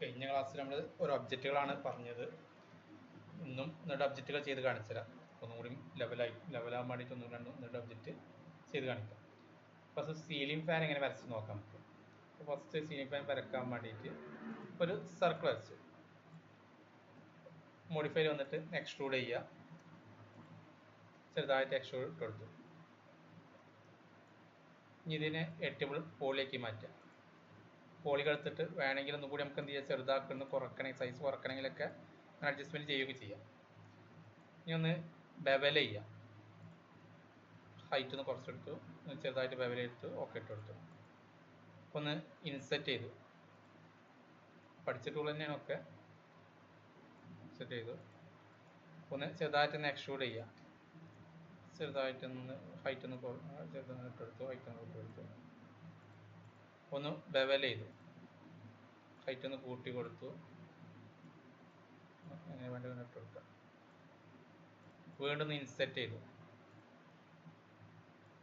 കഴിഞ്ഞ ക്ലാസ്സിൽ നമ്മൾ ഒരു ഒബ്ജക്റ്റുകളാണ് പറഞ്ഞത്. ഇന്നും എന്നിട്ട് ഒബ്ജക്റ്റുകൾ ചെയ്ത് കാണിച്ചു തരാം. ഒന്നും കൂടി ലെവലായി ലെവലാകാൻ വേണ്ടിയിട്ട് ഒന്നും രണ്ടും എന്നിട്ട് ഒബ്ജക്റ്റ് ചെയ്ത് കാണിക്കാം. ഫസ്റ്റ് സീലിംഗ് ഫാൻ എങ്ങനെ വരച്ച് നോക്കാം നമുക്ക്. ഫസ്റ്റ് സീലിംഗ് ഫാൻ വരക്കാൻ വേണ്ടിയിട്ട് ഒരു സർക്കിൾ വരച്ചു. മോഡിഫൈ വന്നിട്ട് എക്സ്ട്രൂഡ് ചെയ്യുക. ചെറുതായിട്ട് എക്സ്ട്രൂഡ് ഇട്ട് കൊടുത്തു. ഇനി ഇതിനെ എട്ടിബിൾ പോളിലേക്ക് മാറ്റുക. പോളികൾ എടുത്തിട്ട് വേണമെങ്കിൽ ഒന്നും കൂടി നമുക്ക് എന്ത് ചെയ്യാം? ചെറുതാക്കുന്നു കുറക്കണമെങ്കിൽ സൈസ് കുറക്കണമെങ്കിലൊക്കെ അഡ്ജസ്റ്റ്മെന്റ് ചെയ്യുകയൊക്കെ ചെയ്യാം. ഇനി ഒന്ന് ബെവൽ ചെയ്യാം ഹൈറ്റ് ഒന്ന് കുറച്ചെടുത്തു. ചെറുതായിട്ട് ബെവൽ എടുത്തു ഓക്കെ ഇട്ട് കൊടുത്തു. ഒന്ന് ഇൻസെറ്റ് ചെയ്തു. പഠിച്ച ടൂൾ തന്നെയാണ് ഒക്കെ. സെറ്റ് ചെയ്തു. ഒന്ന് ചെറുതായിട്ടൊന്ന് എക്സ്ട്രൂഡ് ചെയ്യാം ചെറുതായിട്ടൊന്ന് ഹൈറ്റ് ഒന്ന് ചെറുതായിട്ട് ഇട്ടെടുത്തു ഹൈറ്റ് ഒന്ന് ഇട്ടെടുത്തു ഒന്ന് ബെവൽ ചെയ്തു. ഹൈറ്റ് ഒന്ന് കൂട്ടി കൊടുത്തു. അങ്ങനെ വേണ്ടി ഇട്ട് കൊടുക്കാം വീണ്ടും ഇൻസെറ്റ് ചെയ്തു.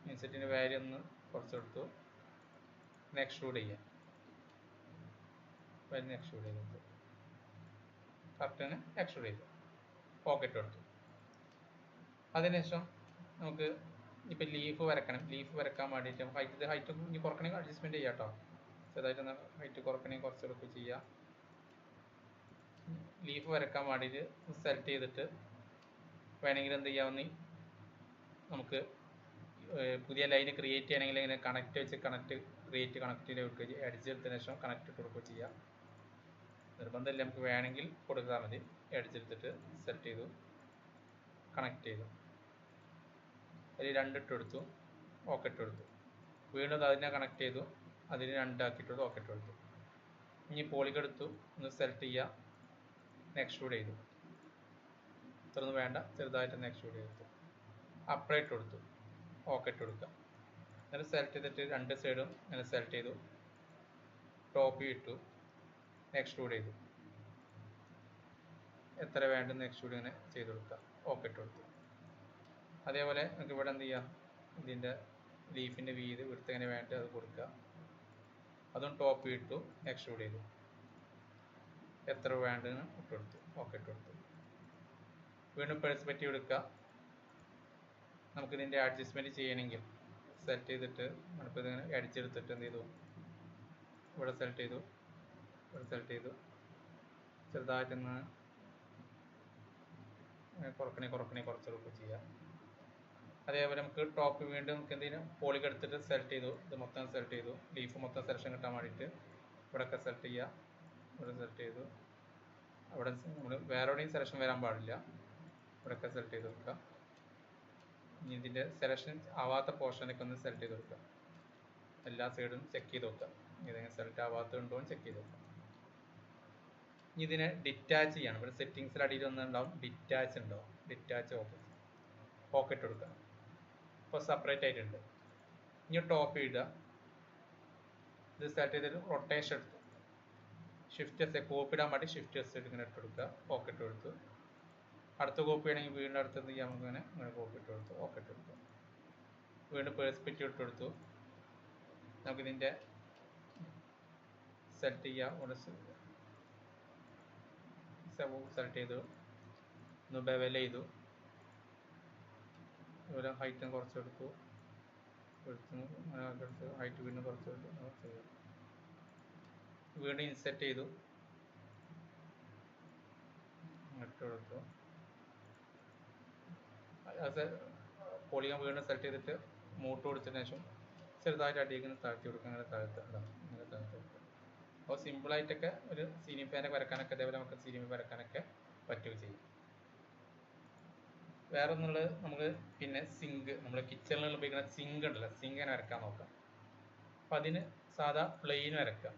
ഇൻസെറ്റിന്റെ വാല്യൂ ഒന്ന് കുറച്ചെടുത്തു എക്സ്ട്രൂഡ് ചെയ്യാം വാല്യൂ എക്സ്ട്രൂഡ് ചെയ്തു കറക്റ്റിന് എക്സ്ട്രൂഡ് ചെയ്തു പോക്കറ്റ് കൊടുത്തു. അതിനുശേഷം നമുക്ക് ഇപ്പം ലീഫ് വരക്കണം. ലീഫ് വരക്കാൻ വേണ്ടിയിട്ട് ഹൈറ്റ് ഹൈറ്റ് ഇനി കുറക്കണമെങ്കിൽ അഡ്ജസ്റ്റ്മെന്റ് ചെയ്യാം കേട്ടോ ചെറുതായിട്ടൊന്ന് ഹൈറ്റ് കുറക്കണമെങ്കിൽ എളുപ്പം ചെയ്യാം. ലീഫ് വരക്കാൻ വേണ്ടിയിട്ട് സെലക്ട് ചെയ്തിട്ട് വേണമെങ്കിൽ എന്ത് ചെയ്യാവുന്ന നമുക്ക് പുതിയ ലൈന് ക്രിയേറ്റ് ചെയ്യണമെങ്കിൽ ഇങ്ങനെ കണക്ട് വെച്ച് കണക്ട് ക്രിയേറ്റ് കണക്ട് ചെയ്ത് കൊടുക്കുക അടിച്ചെടുത്തതിന് ശേഷം കണക്ട് ഇട്ട് കൊടുക്കുക ചെയ്യാം. നിർബന്ധമില്ല നമുക്ക് വേണമെങ്കിൽ കൊടുത്താൽ മതി. അടിച്ചെടുത്തിട്ട് സെറ്റ് ചെയ്തു കണക്ട് ചെയ്തു. അതിൽ രണ്ടിട്ട് കൊടുത്തു ഓക്കെ ഇട്ട് കൊടുത്തു വീണ്ടും അത് അതിനെ കണക്ട് ചെയ്തു അതിന് രണ്ടാക്കിയിട്ട് ഓക്കെ ഇട്ട് കൊടുത്തു ഇനി പോളിക്ക് എടുത്തു ഒന്ന് സെലക്ട് ചെയ്യുക എക്സ്ട്രൂഡ് ചെയ്തു. ഇത്രയൊന്നും വേണ്ട ചെറുതായിട്ട് ചെയ്തു അപ്ലൈ ഇട്ട് കൊടുത്തു ഓക്കെ ഇട്ട് കൊടുക്കുക എന്നിട്ട് സെലക്ട് ചെയ്തിട്ട് രണ്ട് സൈഡും അങ്ങനെ സെലക്ട് ചെയ്തു. ടോപ്പ് ഇട്ടു എക്സ്ട്രൂഡ് ചെയ്തു. എത്ര വേണ്ടെന്ന് എക്സ്ട്രൂഡ് ഇങ്ങനെ ചെയ്ത് കൊടുക്കുക ഓക്കെ ഇട്ട് കൊടുത്തു അതേപോലെ നമുക്ക് ഇവിടെ എന്ത് ചെയ്യാം? ഇതിന്റെ ലീഫിന്റെ വീത് വിടുത്ത് വേണ്ടി അത് കൊടുക്കുക. അതും ടോപ്പ് ഇട്ടു എക്സ്ട്രൂഡ് ചെയ്തു. എത്ര വേണ്ടെന്ന് ഇട്ട് കൊടുത്തു. ഓക്കെ ഇട്ട് കൊടുത്തു. വീണ്ടും പെർസ്പെക്റ്റീവ് എടുക്കുക. നമുക്ക് ഇതിന്റെ അഡ്ജസ്റ്റ്മെന്റ് ചെയ്യണമെങ്കിൽ സെലക്ട് ചെയ്തിട്ട് നമ്മളിപ്പോൾ ഇതിങ്ങനെ അടിച്ചെടുത്തിട്ട് എന്ത് ചെയ്തു? ഇവിടെ സെലക്ട് ചെയ്തു. ഇവിടെ സെലക്ട് ചെയ്തു. ചെറുതായിട്ടൊന്ന് കുറക്കണേ കുറക്കണേ കുറച്ചെടുക്കുക ചെയ്യാം അതേപോലെ നമുക്ക് ടോപ്പ് വീണ്ടും നമുക്ക് എന്തെങ്കിലും പോളിക്ക് എടുത്തിട്ട് സെലക്ട് ചെയ്തു. ഇത് മൊത്തം സെലക്ട് ചെയ്തു. ലീഫ് മൊത്തം സെലക്ഷൻ കിട്ടാൻ വേണ്ടിയിട്ട് ഇവിടെയൊക്കെ സെലക്ട് ചെയ്യുക. ഇവിടെ സെലക്ട് ചെയ്തു. അവിടെ നമ്മൾ വേറെ എവിടെയും സെലക്ഷൻ വരാൻ പാടില്ല. ഇവിടെയൊക്കെ സെലക്ട് ചെയ്ത് കൊടുക്കുക. ഇനി ഇതിന്റെ സെലക്ഷൻ ആവാത്ത പോർഷനൊക്കെ ഒന്ന് സെലക്ട് ചെയ്ത് കൊടുക്കുക. എല്ലാ സൈഡും ചെക്ക് ചെയ്ത് നോക്കുക. ഇതെങ്ങനെ സെലക്ട് ആവാത്തതുണ്ടോ എന്ന് ചെക്ക് ചെയ്ത് നോക്കുക. ഇനി ഇതിനെ ഡിറ്റാച്ച് ചെയ്യണം. ഇവിടെ സെറ്റിങ്സിൽ അടിയിൽ ഒന്നുണ്ടാവും ഡിറ്റാച്ച് ഉണ്ടാവും. ഡിറ്റാച്ച് ഓക്കെ പോക്കറ്റ് കൊടുക്കുക. ഇപ്പോൾ സെപ്പറേറ്റ് ആയിട്ടുണ്ട്. ഇനി ടോപ്പ് ഇടുക. ഇത് സെലക്ട് ചെയ്തിട്ട് റൊട്ടേഷൻ എടുത്തു. ഷിഫ്റ്റ് എസ് കോപ്പി ഇടാൻ വേണ്ടി ഷിഫ്റ്റ് എസ് ഇങ്ങനെ ഇട്ട് കൊടുക്കുക. പോക്കറ്റ് കൊടുത്തു. അടുത്ത കോപ്പി ആണെങ്കിൽ വീണ്ടും അടുത്ത് എന്ത് ചെയ്യാം? നമുക്ക് ഇങ്ങനെ ഇങ്ങനെ കോപ്പി ഇട്ട് കൊടുത്തു. പോക്കറ്റ് കൊടുത്തു. വീണ്ടും പേഴ്സ്പെക്റ്റീവ് ഇട്ട് കൊടുത്തു. നമുക്കിതിന്റെ സെലക്ട് ചെയ്യാം. ഇവിടെ സെലക്ട് ചെയ്തു. ഒന്ന് ബെവൽ ചെയ്തു. അതുപോലെ ഹൈറ്റും കുറച്ചെടുത്തു. എടുത്തു. ഹൈറ്റ് വീണ്ടും കുറച്ചെടുത്തു. കുറച്ച് ചെയ്തു. വീണ്ടും ഇൻസെറ്റ് ചെയ്തു. ഇട്ട് അത് പൊളിയാൻ വീണ്ടും സെലക്ട് ചെയ്തിട്ട് മൂട്ട് കൊടുത്തതിന് ശേഷം ചെറുതായിട്ട് അടിയിൽ താഴ്ത്തി കൊടുക്കുക അങ്ങനെ താഴ്ത്ത അങ്ങനെ താഴ്ത്തി കൊടുക്കുക അപ്പോൾ സിമ്പിളായിട്ടൊക്കെ ഒരു സീലിംഗ് ഫാനൊക്കെ വരക്കാനൊക്കെ അതേപോലെ നമുക്ക് സീലിംഗ് വരക്കാനൊക്കെ പറ്റുകയും ചെയ്യും. വേറെ ഒന്നുള്ളത് നമുക്ക് പിന്നെ സിങ്ക് നമ്മൾ കിച്ചണിൽ ഉപയോഗിക്കുന്ന സിങ്ക് ഉണ്ടല്ലോ സിങ്ക് അങ്ങനെ വരക്കാൻ നോക്കാം. അപ്പം അതിന് സാധാ പ്ലെയിൻ വരക്കാം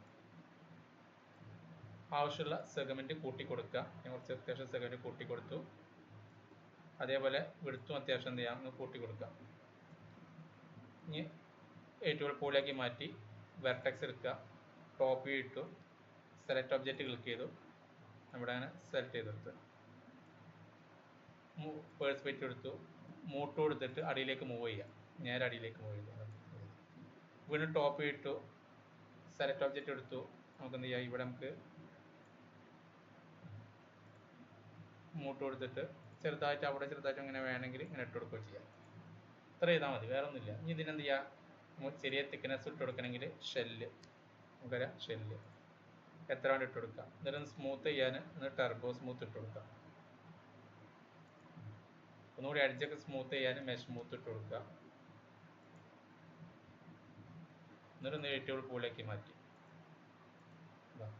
ആവശ്യമുള്ള സെഗമെന്റ് കൂട്ടി കൊടുക്കുക ഞാൻ കുറച്ച് അത്യാവശ്യം സെഗമെന്റ് കൂട്ടി കൊടുത്തു. അതേപോലെ വെടുത്തും അത്യാവശ്യം എന്ത് ചെയ്യാം? കൂട്ടി കൊടുക്കാം. ഇനി ഏറ്റവും പോളിയാക്കി മാറ്റി വെർട്ടെക്സ് എടുക്കുക ടോപ്പ് ഇട്ടു. സെലക്ട് ഒബ്ജക്റ്റ് ക്ലിക്ക് ചെയ്തു. ഇവിടെ അങ്ങനെ സെലക്ട് ചെയ്തെടുത്തു പേഴ്സ്പെക്റ്റ് എടുത്തു മൂട്ട് കൊടുത്തിട്ട് അടിയിലേക്ക് മൂവ് ചെയ്യാം നേരെ അടിയിലേക്ക് മൂവ് ചെയ്തു വീണ്ടും ടോപ്പ് ഇട്ടു സെലക്ട് ഒബ്ജക്റ്റ് എടുത്തു. നമുക്ക് എന്ത് ചെയ്യാം? ഇവിടെ നമുക്ക് മൂട്ട് കൊടുത്തിട്ട് ചെറുതായിട്ട് അവിടെ ചെറുതായിട്ട് ഇങ്ങനെ വേണമെങ്കിൽ ഇങ്ങനെ ഇട്ട് കൊടുക്കുകയോ ചെയ്യാം. ഇത്ര ചെയ്താൽ മതി വേറെ ഒന്നുമില്ല ഇനി ഇതിനെന്ത് ചെയ്യുക ചെറിയ തിക്നെസ് ഇട്ട് കൊടുക്കണമെങ്കിൽ ഷെല്ല് നമുക്കറിയാം ഷെല്ല് എത്ര വേണ്ടി ഇട്ട് കൊടുക്കാം എന്നിട്ട് സ്മൂത്ത് ചെയ്യാൻ ഒന്ന് ടർബോ സ്മൂത്ത് ഇട്ട് കൊടുക്കാം ഒന്നുകൂടി അടിച്ചൊക്കെ സ്മൂത്ത് ചെയ്യാൻ മെഷ് സ്മൂത്ത് ഇട്ട് കൊടുക്കുക. എന്നിട്ട് നെഗറ്റീവ് പൂളിലേക്ക് മാറ്റി.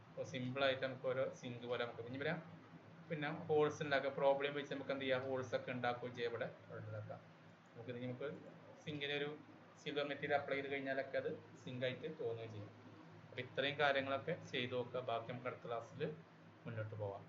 അപ്പോൾ സിമ്പിളായിട്ട് നമുക്ക് ഓരോ സിങ്ക് പോലെ നമുക്ക് ഇനി വരാം. പിന്നെ ഹോൾസ് ഉണ്ടാക്കുക പ്രോബ്ലം വെച്ച് നമുക്ക് എന്ത് ചെയ്യാം? ഹോൾസ് ഒക്കെ ഉണ്ടാക്കുകയും ചെയ്യാം ഇവിടെ. ഉണ്ടാക്കാം. നമുക്ക് ഇനി നമുക്ക് സിങ്കിനൊരു സിൽവർ മെറ്റീരിയൽ അപ്ലൈ ചെയ്ത് കഴിഞ്ഞാലൊക്കെ അത് സിങ്കായിട്ട് തോന്നുകയും ചെയ്യും. അപ്പോൾ ഇത്രയും കാര്യങ്ങളൊക്കെ ചെയ്തു നോക്കുക. ബാക്കി നമുക്ക് അടുത്ത ക്ലാസ്സിൽ മുന്നോട്ട് പോകാം